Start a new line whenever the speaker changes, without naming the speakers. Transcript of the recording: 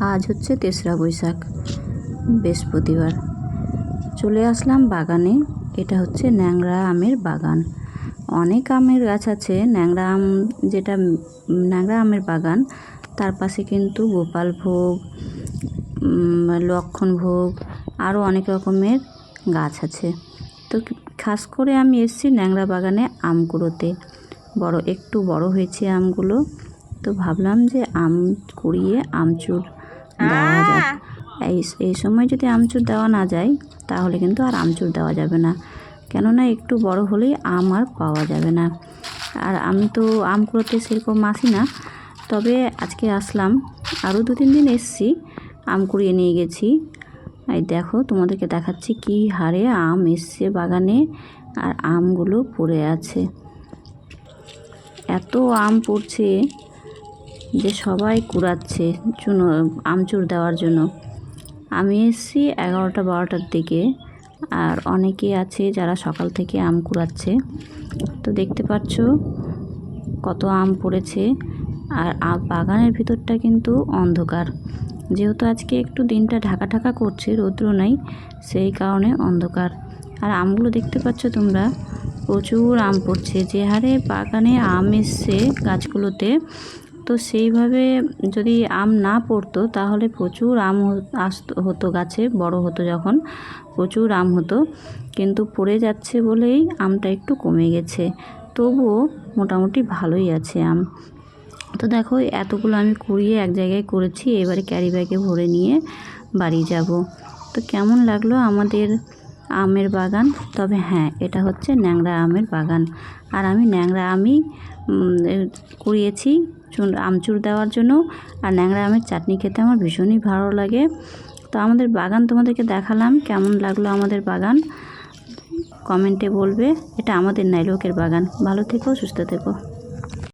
আজ হচ্ছে তেসরা বৈশাখ, বৃহস্পতিবার। চলে আসলাম বাগানে, এটা হচ্ছে ন্যাংরা আমের বাগান। অনেক আমের গাছ আছে ন্যাংরা আম যেটা ন্যাংরা আমের বাগান, তার পাশে কিন্তু গোপাল ভোগ লক্ষণ ভোগ, আরও অনেক রকমের গাছ আছে। তো খাস করে আমি এসেছি ন্যাংরা বাগানে আম কুড়োতে। বড়, একটু বড় হয়েছে আমগুলো, তো ভাবলাম যে আম কুড়িয়ে আমচুর দেওয়া যাক এই এই সময় যদি আমচুর দেওয়া না যায়, তাহলে কিন্তু আর আমচুর দেওয়া যাবে না। কেননা একটু বড় হলেই আম আর পাওয়া যাবে না। আর আমি তো আম কুড়োতে সেরকম আসি না। তবে আজকে আসলাম, আরও দু তিন দিন এসছি, আম কুড়িয়ে নিয়ে গেছি। এই দেখো, তোমাদেরকে দেখাচ্ছি কি হারে আম এসছে বাগানে, আর আমগুলো পড়ে আছে। এত আম পড়ছে। যে সবাই কুড়াচ্ছে চুনো, আমচুর দেওয়ার জন্য। আমি এসেছি এগারোটা বারোটার দিকে আর অনেকে আছে যারা সকাল থেকে আম কুড়াচ্ছে। তো দেখতে পাচ্ছ কত আম পড়েছে আর বাগানের ভিতরটা কিন্তু অন্ধকার। যেহেতু আজকে একটু দিনটা ঢাকা ঢাকা করছে, রৌদ্র নাই, সেই কারণে অন্ধকার। আর আমগুলো দেখতে পাচ্ছ তোমরা? প্রচুর আম পড়ছে। যে হারে বাগানে আম এসছে গাছগুলোতে তো সেইভাবে যদি আম না পড়তো, তাহলে প্রচুর আম আসতো হতো গাছে, বড় হতো যখন, প্রচুর আম হতো। কিন্তু পড়ে যাচ্ছে বলেই আমটা একটু কমে গেছে। তবুও মোটামুটি ভালোই আছে আম। তো দেখো, এতগুলো আমি কুড়িয়ে এক জায়গায় করেছি, এবারে ক্যারি ব্যাগে ভরে নিয়ে বাড়ি যাব। তো কেমন লাগল আমাদের আমের বাগান। তবে হ্যাঁ এটা হচ্ছে ন্যাংরা আমের বাগান। আর আমি ন্যাংরা আমই কুড়িয়েছি চুন- আমচুর দেওয়ার জন্য। আর ন্যাংরা আমের চাটনি খেতে আমার ভীষণই ভালো লাগে। তো আমাদের বাগান তোমাদেরকে দেখালাম, কেমন লাগল আমাদের বাগান? কমেন্টে বলবে, এটা আমাদের নাই লোকের বাগান। ভালো থেকো, সুস্থ থেকো।